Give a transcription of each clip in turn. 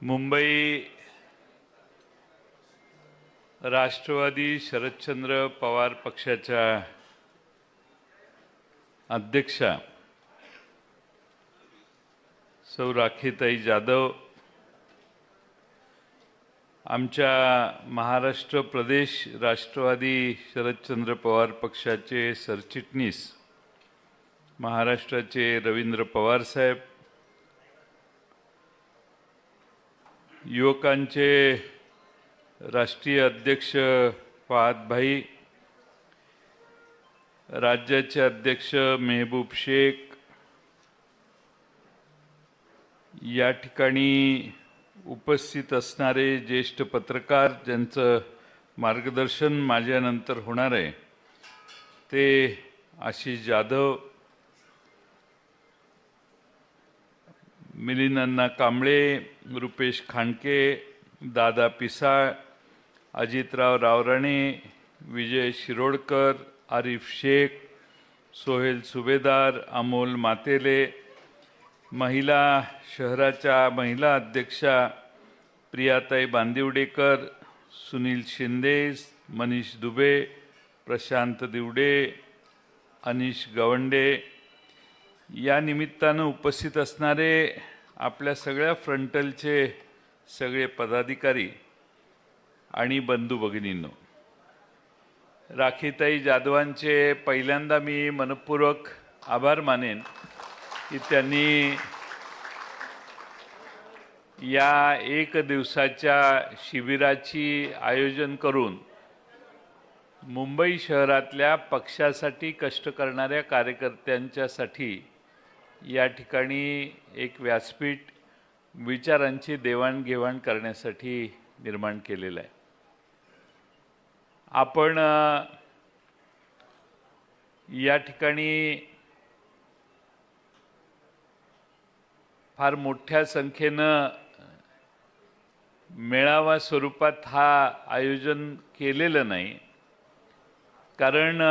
मुंबई राष्ट्रवादी शरदचंद्र पवार पक्षाच्या अध्यक्षा सौ राखीताई जाधव आमच्या महाराष्ट्र प्रदेश राष्ट्रवादी शरदचंद्र पवार पक्षाचे सरचिटणीस महाराष्ट्राचे रवींद्र पवार साहेब युवकांचे राष्ट्रीय अध्यक्ष फहादभाई राज्याचे अध्यक्ष मेहबूब शेख या ठिकाणी उपस्थित असणारे ज्येष्ठ पत्रकार ज्यांचं मार्गदर्शन माझ्यानंतर होणार आहे ते आशिष जाधव मिलिंद कांबळे रुपेश खांडके दादा पिसाळ अजितराव रावराणे विजय शिरोडकर आरिफ शेख सोहेल सुभेदार अमोल मातेले महिला शहराच्या महिला अध्यक्षा प्रियाताई बांदिवडेकर सुनील शिंदे मनीष दुबे प्रशांत दिवडे अनिश गवंडे. या निमित्तानं उपस्थित असणारे आपल्या सगळ्या फ्रंटलचे सगळे पदाधिकारी आणि बंधू भगिनींनो राखीताई जाधवांचे पहिल्यांदा मी मनपूर्वक आभार मानेन की त्यांनी या एक दिवसाच्या शिबिराची आयोजन करून मुंबई शहरातल्या पक्षासाठी कष्ट करणाऱ्या कार्यकर्त्यांच्यासाठी या ठिकाणी एक व्यासपीठ विचारांची देवाणघेवाण करण्यासाठी निर्माण केलेलं आहे. आपण या ठिकाणी फार मोठ्या संख्येनं मेळावा स्वरूपात हा आयोजन केलेलं नाही. कारण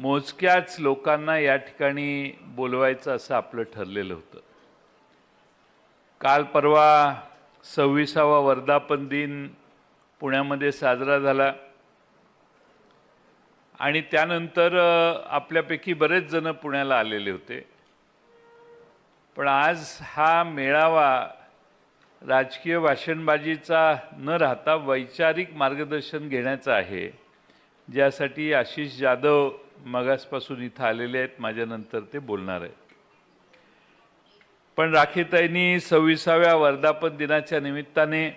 मोजक्याच लोकांना या ठिकाणी बोलवायचं असं आपलं ठरलेलं होतं. काल परवा सव्वीसावा वर्धापन दिन पुण्यामध्ये साजरा झाला. आणि त्यानंतर आपल्यापैकी बरेच जण पुण्याला आलेले होते. पण आज हा मेळावा राजकीय भाषणबाजीचा न राहता वैचारिक मार्गदर्शन घेण्याचा आहे ज्यासाठी आशिष जाधव मगासपासून इथं आलेले आहेत माझ्यानंतर ते बोलणार आहेत. पण राखीताईंनी सव्वीसाव्या वर्धापन दिनाच्या निमित्ताने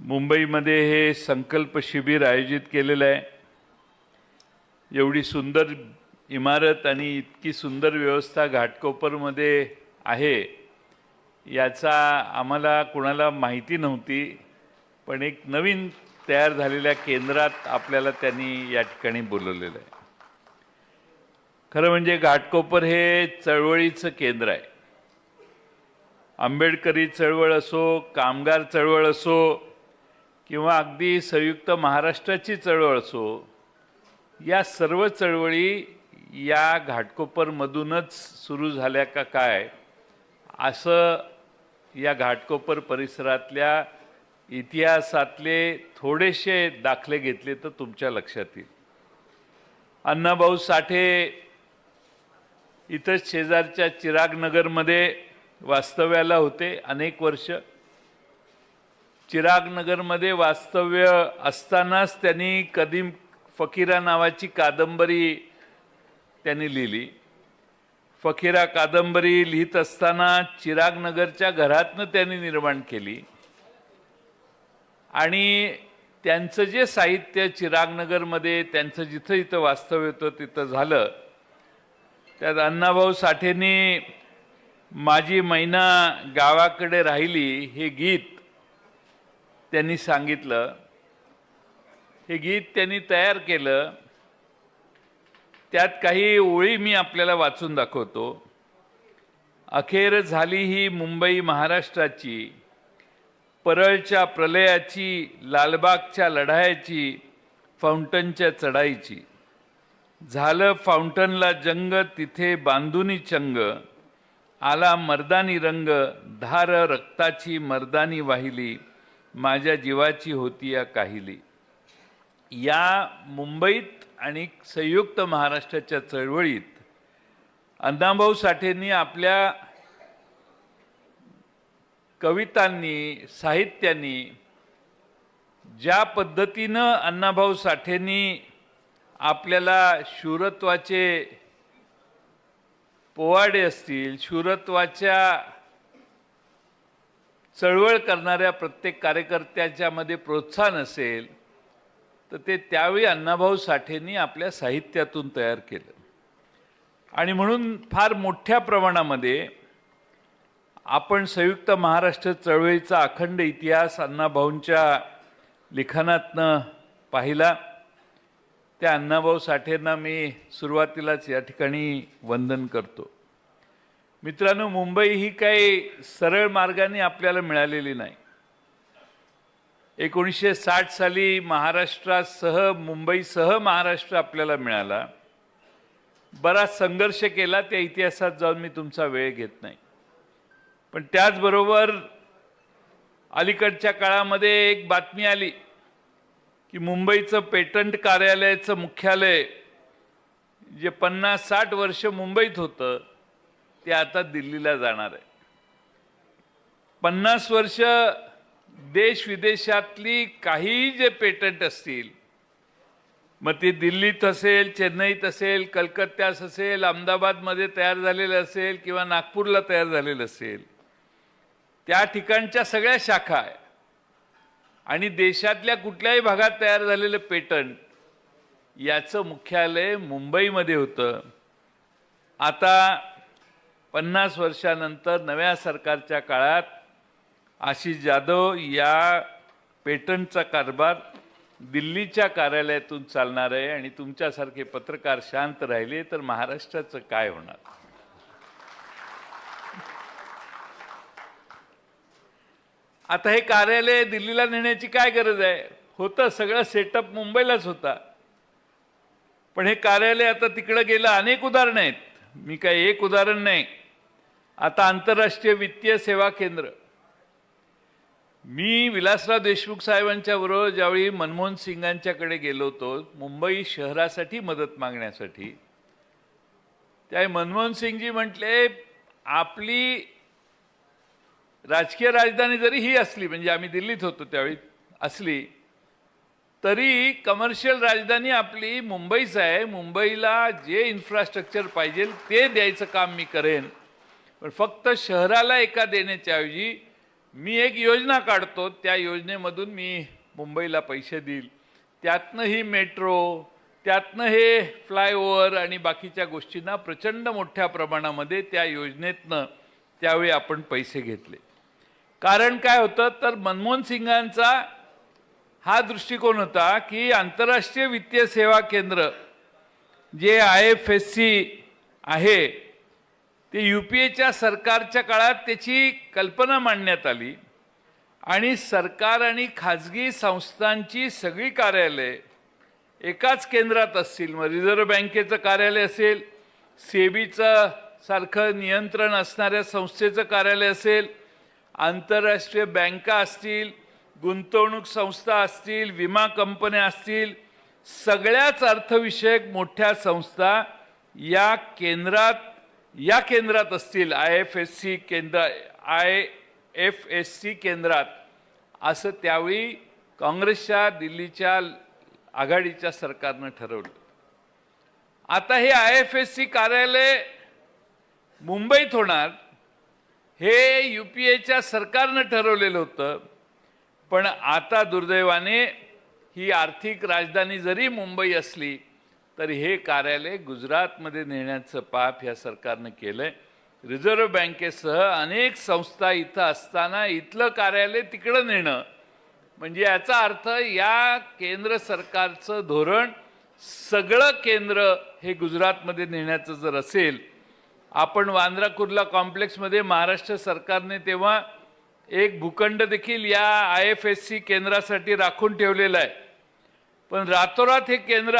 मुंबईमध्ये हे संकल्प शिबिर आयोजित केलेलं आहे. एवढी सुंदर इमारत आणि इतकी सुंदर व्यवस्था घाटकोपरमध्ये आहे याचा आम्हाला कुणाला माहिती नव्हती पण एक नवीन तयार झालेल्या केंद्रात आपल्याला त्यांनी या ठिकाणी बोलवलेलं आहे. खरं म्हणजे घाटकोपर हे चळवळीचं केंद्र आहे. आंबेडकरी चळवळ असो कामगार चळवळ असो किंवा अगदी संयुक्त महाराष्ट्राची चळवळ असो या सर्व चळवळी या घाटकोपरमधूनच सुरू झाल्या का काय असं या घाटकोपर परिसरातल्या इतिहासातले थोडेसे दाखले घेतले तर तुमच्या लक्षात येईल. अण्णाभाऊ साठे इथंच शेजारच्या चिरागनगरमध्ये वास्तव्याला होते अनेक वर्ष. चिरागनगरमध्ये वास्तव्य असतानाच त्यांनी कदीम फकीरा नावाची कादंबरी त्यांनी लिहिली. फकीरा कादंबरी लिहित असताना चिरागनगरच्या घरातनं त्यांनी निर्माण केली. आणि त्यांचं जे साहित्य चिरागनगरमध्ये त्यांचं जिथं जिथं वास्तव्य होतं तिथं झालं. त्यात अण्णाभाऊ साठेंनी माझी मैना गावाकडे राहिली हे गीत त्यांनी सांगितलं. हे गीत त्यांनी तयार केलं. त्यात काही ओळी मी आपल्याला वाचून दाखवतो. अखेर झाली ही मुंबई महाराष्ट्राची. परळच्या प्रलयाची लालबागच्या लढायाची फाउंटनच्या चढाईची. झालं फाउंटनला जंग तिथे बांधुनी चंग. आला मर्दानी रंग धार रक्ताची मर्दानी वाहिली. माझ्या जीवाची होती या काहिली. या मुंबईत आणि संयुक्त महाराष्ट्राच्या चळवळीत अण्णाभाऊ साठेंनी आपल्या कवितांनी साहित्यांनी ज्या पद्धतीनं अण्णाभाऊ साठेंनी आपल्याला शूरत्वाचे पोवाडे असतील शूरत्वाच्या चळवळ करणाऱ्या प्रत्येक कार्यकर्त्याच्यामध्ये प्रोत्साहन असेल तर ते त्यावेळी अण्णाभाऊ साठेंनी आपल्या साहित्यातून तयार केलं. आणि म्हणून फार मोठ्या प्रमाणामध्ये आपण संयुक्त महाराष्ट्र चळवळीचा अखंड इतिहास अण्णाभाऊंच्या लिखाणातनं पाहिला. त्या अण्णाभाऊ साठेंना मी सुरुवातीलाच या ठिकाणी वंदन करतो. मित्रांनो मुंबई ही काही सरळ मार्गाने आपल्याला मिळालेली नाही. एकोणीसशे साठ साली महाराष्ट्रासह मुंबईसह महाराष्ट्र आपल्याला मिळाला. बराच संघर्ष केला त्या इतिहासात जाऊन मी तुमचा वेळ घेत नाही. पण त्याचबरोबर अलीकडच्या काळामध्ये एक बातमी आली की मुंबईचं पेटंट कार्यालयाचं मुख्यालय जे पन्नास साठ वर्ष मुंबईत होतं ते आता दिल्लीला जाणार आहे. पन्नास वर्ष देश विदेशातली काही जे पेटंट असतील मग ती दिल्लीत असेल चेन्नईत असेल कलकत्त्यास असेल अहमदाबादमध्ये तयार झालेलं असेल किंवा नागपूरला तयार झालेलं असेल त्या ठिकाणच्या सगळ्या शाखा आहे. आणि देशातल्या कुठल्याही भागात तयार झालेलं पेटंट याचं मुख्यालय मुंबईमध्ये होतं. आता पन्नास वर्षानंतर नव्या सरकारच्या काळात आशिष जाधव या पेटंटचा कारभार दिल्लीच्या कार्यालयातून चालणार आहे आणि तुमच्यासारखे पत्रकार शांत राहिले तर महाराष्ट्राचं काय होणार? आता हे कार्यालय दिल्लीला नेण्याची काय गरज आहे? होतं सगळं सेटअप मुंबईलाच होता. पण हे कार्यालय आता तिकडं गेलं अनेक उदाहरणं आहेत. मी काय एक उदाहरण नाही. आता आंतरराष्ट्रीय वित्तीय सेवा केंद्र. मी विलासराव देशमुख साहेबांच्या बरोबर ज्यावेळी मनमोहन सिंगांच्याकडे गेलो होतो मुंबई शहरासाठी मदत मागण्यासाठी त्या मनमोहन सिंगजी म्हटले आपली राजकीय राजधानी जरी ही असली म्हणजे आम्ही दिल्लीत होतो त्यावेळी असली तरी कमर्शियल राजधानी आपली मुंबईच आहे. मुंबईला जे इन्फ्रास्ट्रक्चर पाहिजे ते द्यायचं काम मी करेन. पण फक्त शहराला एका देण्याच्या ऐवजी मी एक योजना काढतो. त्या योजनेमधून मी मुंबईला पैसे देईल. त्यातनं ही मेट्रो त्यातनं हे फ्लायओव्हर आणि बाकीच्या गोष्टींना प्रचंड मोठ्या प्रमाणामध्ये त्या योजनेतनं त्यावेळी आपण पैसे घेतले. कारण काय होतं तर मनमोहन सिंगांचा हा दृष्टिकोन होता की आंतरराष्ट्रीय वित्तीय सेवा केंद्र जे आय एफ एस सी आहे ते यू पी एच्या सरकारच्या काळात त्याची कल्पना मांडण्यात आली. आणि सरकार आणि खाजगी संस्थांची सगळी कार्यालय एकाच केंद्रात असतील. मग रिझर्व्ह बँकेचं कार्यालय असेल सेबीचं सारखं नियंत्रण असणाऱ्या संस्थेचं कार्यालय असेल आंतरराष्ट्रीय बँका असतील गुंतवणूक संस्था असतील विमा कंपन्या असतील सगळ्याच अर्थविषयक मोठ्या संस्था या केंद्रात या केंद्रात असतील आय एफ एस सी केंद्र आय एफ एस सी केंद्रात. असं त्यावेळी काँग्रेसच्या दिल्लीच्या आघाडीच्या सरकारनं ठरवलं. आता हे आय एफ एस सी कार्यालय मुंबईत होणार. हे यू पी एच्या सरकारनं ठरवलेलं होतं. पण आता दुर्दैवाने ही आर्थिक राजधानी जरी मुंबई असली तरी हे कार्यालय गुजरातमध्ये नेण्याचं पाप ह्या सरकारनं केलं आहे रिझर्व्ह बँकेसह अनेक संस्था इथं असताना इथलं कार्यालय तिकडं नेणं. म्हणजे याचा अर्थ या केंद्र सरकारचं धोरण सगळं केंद्र हे गुजरातमध्ये नेण्याचं जर असेल आपण वांद्रा कुर्ला कॉम्प्लेक्समध्ये महाराष्ट्र सरकारने तेव्हा एक भूखंड देखील या आय एफ एस सी केंद्रासाठी राखून ठेवलेला आहे. पण रातोरात हे केंद्र